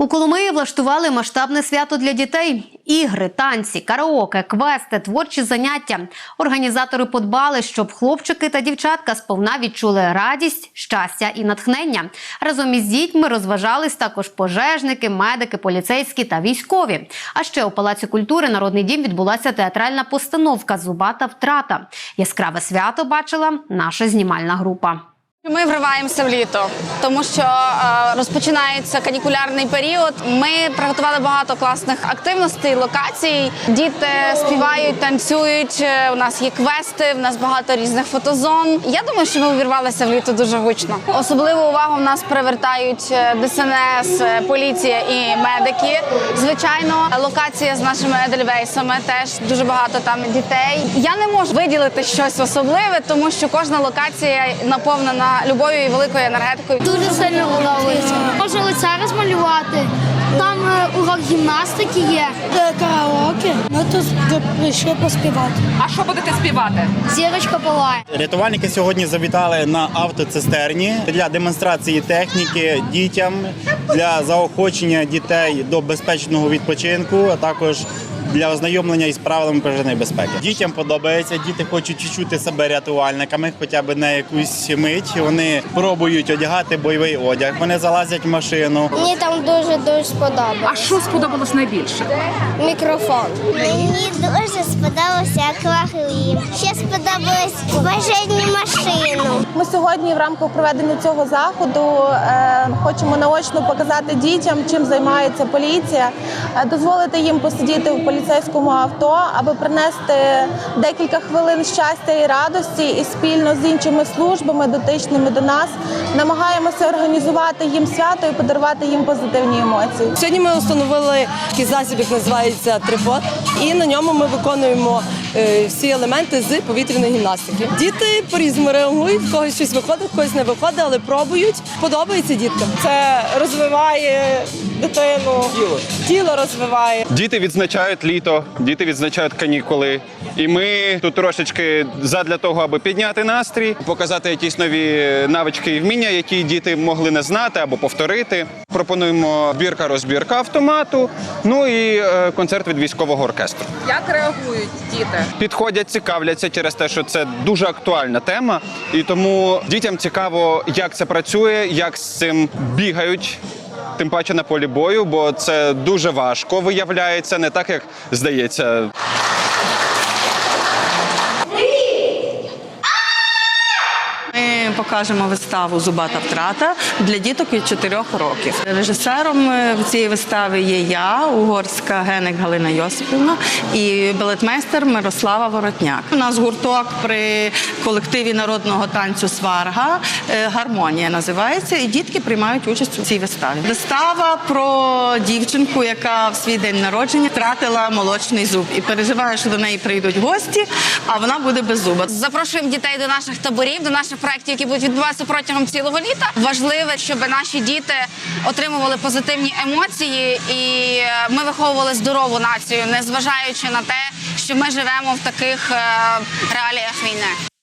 У Коломиї влаштували масштабне свято для дітей: ігри, танці, караоке, квести, творчі заняття. Організатори подбали, щоб хлопчики та дівчатка сповна відчули радість, щастя і натхнення. Разом із дітьми розважались також пожежники, медики, поліцейські та військові. А ще у Палаці культури Народний дім відбулася театральна постановка Зубата втрата. Яскраве свято бачила наша знімальна група. Ми вриваємося в літо, тому що е, розпочинається канікулярний період. Ми приготували багато класних активностей, локацій. Діти співають, танцюють. е, У нас є квести, в нас багато різних фотозон. Я думаю, що ми увірвалися в літо дуже гучно. Особливу увагу в нас привертають е, ДСНС, поліція і медики. Звичайно, локація з нашими едельвейсами теж дуже багато там дітей. Я не можу виділити щось особливе, тому що кожна локація наповнена любов'ю і великою енергетикою. Дуже сильно подобається. Можна лице розмалювати. Там е, урок гімнастики є. Караоке. Ми тут прийшли поспівати. А що будете співати? Зірочка палає. Рятувальники сьогодні завітали на автоцистерні для демонстрації техніки дітям для заохочення дітей до безпечного відпочинку, а також для ознайомлення із правилами пожежної безпеки. Дітям подобається, діти хочуть відчути себе рятувальниками, хоча б на якусь мить. Вони пробують одягати бойовий одяг. Вони залазять в машину. Мені там дуже дуже сподобалося. А що сподобалось найбільше? Мікрофон. Мені дуже сподобався акваріум. Ще сподобалась пожежні машину. Ми сьогодні в рамках проведення цього заходу е, хочемо наочно показати дітям, чим займається поліція, е, дозволити їм посидіти в поліцейському авто, аби принести декілька хвилин щастя і радості, і спільно з іншими службами, дотичними до нас, намагаємося організувати їм свято і подарувати їм позитивні емоції. Сьогодні ми встановили такий засіб, який називається трипод, і на ньому ми виконуємо всі елементи з повітряної гімнастики. Діти по-різному реагують, в когось щось виходить, в когось не виходить, але пробують. Подобається діткам. Це розвиває дитину, тіло, тіло розвиває. Діти відзначають літо, діти відзначають канікули. І ми тут трошечки задля того, аби підняти настрій, показати якісь нові навички і вміння, які діти могли не знати або повторити. Пропонуємо збірка розбірка автомату. Ну і е, концерт від військового оркестру. Як реагують діти? Підходять, цікавляться через те, що це дуже актуальна тема, і тому дітям цікаво, як це працює, як з цим бігають. Тим паче на полі бою, бо це дуже важко виявляється, не так як здається. Покажемо виставу Зубата втрата для діток від 4 років. Режисером е, цієї вистави є я, угорська генек Галина Йосипівна і балетмейстер Мирослава Воротняк. У нас гурток при колективі народного танцю Сварга е, гармонія називається, і дітки приймають участь у цій виставі. Вистава про дівчинку, яка в свій день народження втратила молочний зуб і переживає, що до неї прийдуть гості, а вона буде без зуба. Запрошуємо дітей до наших таборів, до наших проєктів, які будуть відбуватися протягом цілого літа. Важливо, щоб наші діти отримували позитивні емоції, і е, ми виховували здорову націю, незважаючи на те, що ми живемо в таких е, реаліях війни.